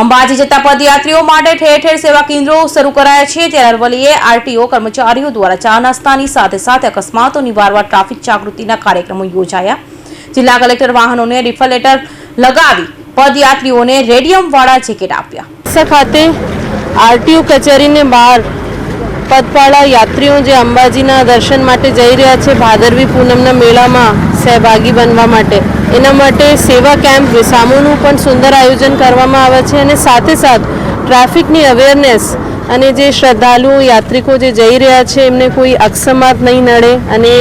અંબાજી જતા પદયાત્રીઓ માટે ઠેર ઠેર સેવા કેન્દ્રો શરૂ કરાયા છે. ત્યારે અરવલ્લીએ આરટીઓ કર્મચારીઓ દ્વારા ચા નાસ્તાની સાથે સાથે અકસ્માતો નિવારવા ટ્રાફિક જાગૃતિના કાર્યક્રમો યોજાયા. જિલ્લા કલેક્ટર વાહનોને રિફલેટર લગાવી પદયાત્રીઓને રેડિયમ વાળા જેકેટ આપ્યા. ખાતે આરટીઓ કચેરીને બહાર પગપાળા યાત્રીઓ જે અંબાજીના દર્શન માટે જઈ રહ્યા છે ભાદરવી પૂનમના મેળામાં સહભાગી બનવા માટે. એના માટે સેવા કેમ્પ, સામોનું પણ સુંદર આયોજન કરવામાં આવે છે અને સાથે સાથ ટ્રાફિકની અવેરનેસ અને જે શ્રદ્ધાળુઓ યાત્રિકો જે જઈ રહ્યા છે, એમને કોઈ અકસ્માત નહીં નડે અને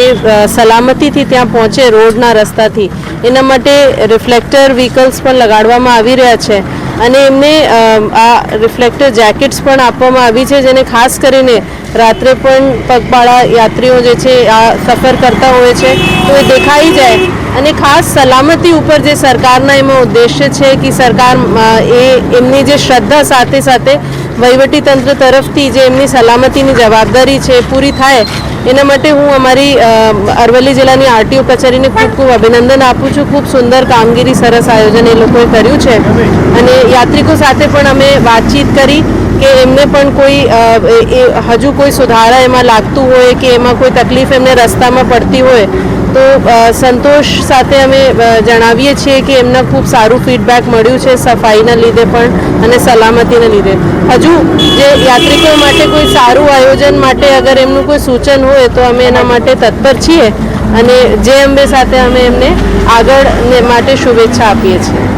સલામતીથી ત્યાં પહોંચે રોડના રસ્તાથી. એના માટે રિફ્લેક્ટર વ્હીકલ્સ પણ લગાડવામાં આવી રહ્યા છે. અને એમને આ રિફ્લેક્ટર જેકેટ્સ પણ આપવામાં આવી છે, જેને ખાસ કરીને રાત્રે પણ પગપાળા યાત્રીઓ જે છે, આ સફર કરતા હોય છે, તો એ દેખાઈ જાય. અને ખાસ સલામતી ઉપર જે સરકારના એમાં ઉદ્દેશ્ય છે કે સરકાર એ એમની જે શ્રદ્ધા સાથે સાથે વહીવટી તંત્ર તરફથી જે એમની સલામતીની જવાબદારી છે પૂરી થાય એના માટે હું અમારી અરવલ્લી જિલ્લાની આરટીઓ કચેરીને ખૂબ ખૂબ અભિનંદન આપું છું. ખૂબ સુંદર કામગીરી, સરસ આયોજન એ લોકોએ કર્યું છે. અને યાત્રિકો સાથે પણ અમે વાતચીત કરી કે એમને પણ કોઈ હજુ કોઈ સુધારા એમાં લાગતું હોય કે એમાં કોઈ તકલીફ એમને રસ્તામાં પડતી હોય તો સંતોષ સાથે અમે જણાવીએ છીએ કે એમને ખૂબ સારું ફીડબેક મળ્યું છે સફાઈના લીધે પણ અને સલામતીના લીધે. હજુ જે યાત્રિકો માટે કોઈ સારું આયોજન માટે અગર એમનું કોઈ સૂચન હોય તો અમે એના માટે તત્પર છીએ અને જે અંબે સાથે અમે એમને આગળ માટે શુભેચ્છા આપીએ છીએ.